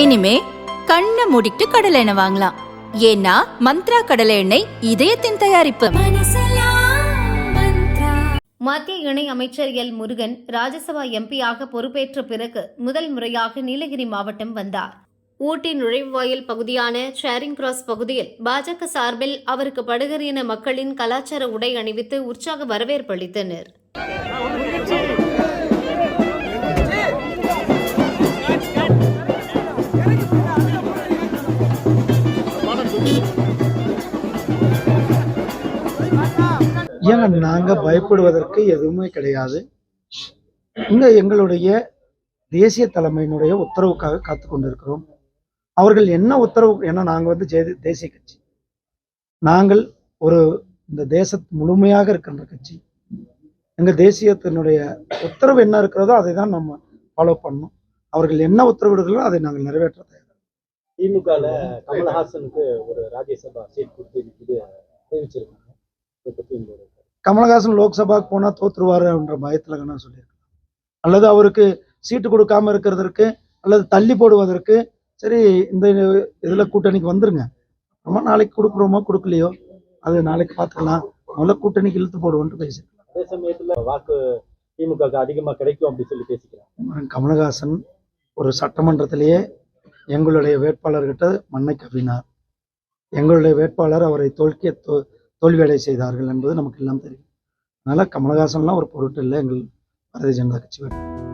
இனிமே கண்ணை மூடிட்டு கடலை எண்ணெய் வாங்கலாம். ஏன்னா மந்த்ரா கடலை எண்ணெய் இதயத்தின் தயாரிப்பு. மத்திய இணை அமைச்சர் எல் முருகன் ராஜ்யசபா எம்பியாக பொறுப்பேற்ற பிறகு முதல் முறையாக நீலகிரி மாவட்டம் வந்தார். ஊட்டி நுழைவாயில் பகுதியான ஷேரிங் கிராஸ் பகுதியில் பாஜக சார்பில் அவருக்கு படுகர் இன மக்களின் கலாச்சார உடை அணிவித்து உற்சாக வரவேற்பு அளித்தனர். ஏங்க நாங்க பயப்படுவதற்கு எதுவுமே கிடையாது. இங்க எங்களுடைய தேசிய தலைமையினுடைய உத்தரவுக்காக காத்து கொண்டிருக்கிறோம். அவர்கள் என்ன உத்தரவு ஏன்னா நாங்க வந்து தேசிய கட்சி. நாங்கள் ஒரு இந்த தேச முழுமையாக இருக்கின்ற கட்சி. எங்க தேசியத்தினுடைய உத்தரவு என்ன இருக்கிறதோ அதை தான் நம்ம ஃபாலோ பண்ணணும். அவர்கள் என்ன உத்தரவிடுகளோ அதை நாங்கள் நிறைவேற்ற தயார். திமுகல கமல்ஹாசனுக்கு ஒரு ராஜ்யசபா சீட் கொடுத்து தெரிவிச்சிருக்கோம். கமலஹாசன் லோக்சபாக்கு போனா தோத்துருவாருன்ற பயத்துல நான் சொல்லியிருக்கேன் அல்லது அவருக்கு சீட்டு கொடுக்காம இருக்கிறதற்கு அல்லது தள்ளி போடுவதற்கு சரி இந்த இதுல கூட்டணிக்கு வந்துருங்க. நம்ம நாளைக்கு கொடுக்குறோமோ கொடுக்கலையோ அது நாளைக்கு பார்த்துக்கலாம். முதல்ல கூட்டணிக்கு இழுத்து போடுவோன்ட்டு பேசியிருக்கேன் அதே சமயத்துல வாக்கு திமுக அதிகமா கிடைக்கும் அப்படின்னு சொல்லி பேசிக்கிறாங்க. கமலஹாசன் ஒரு சட்டமன்றத்திலேயே எங்களுடைய வேட்பாளர்கிட்ட மண்ணை கவ்வினார் எங்களுடைய வேட்பாளர் அவரை தோல்கிய தோ தோல்வியடை செய்தார்கள் என்பது நமக்கு எல்லாம் தெரியும். அதனால் கமலஹாசன்லாம் ஒரு பொருட்டு இல்லை. எங்கள் பாரதிய ஜனதா கட்சி வேண்டும்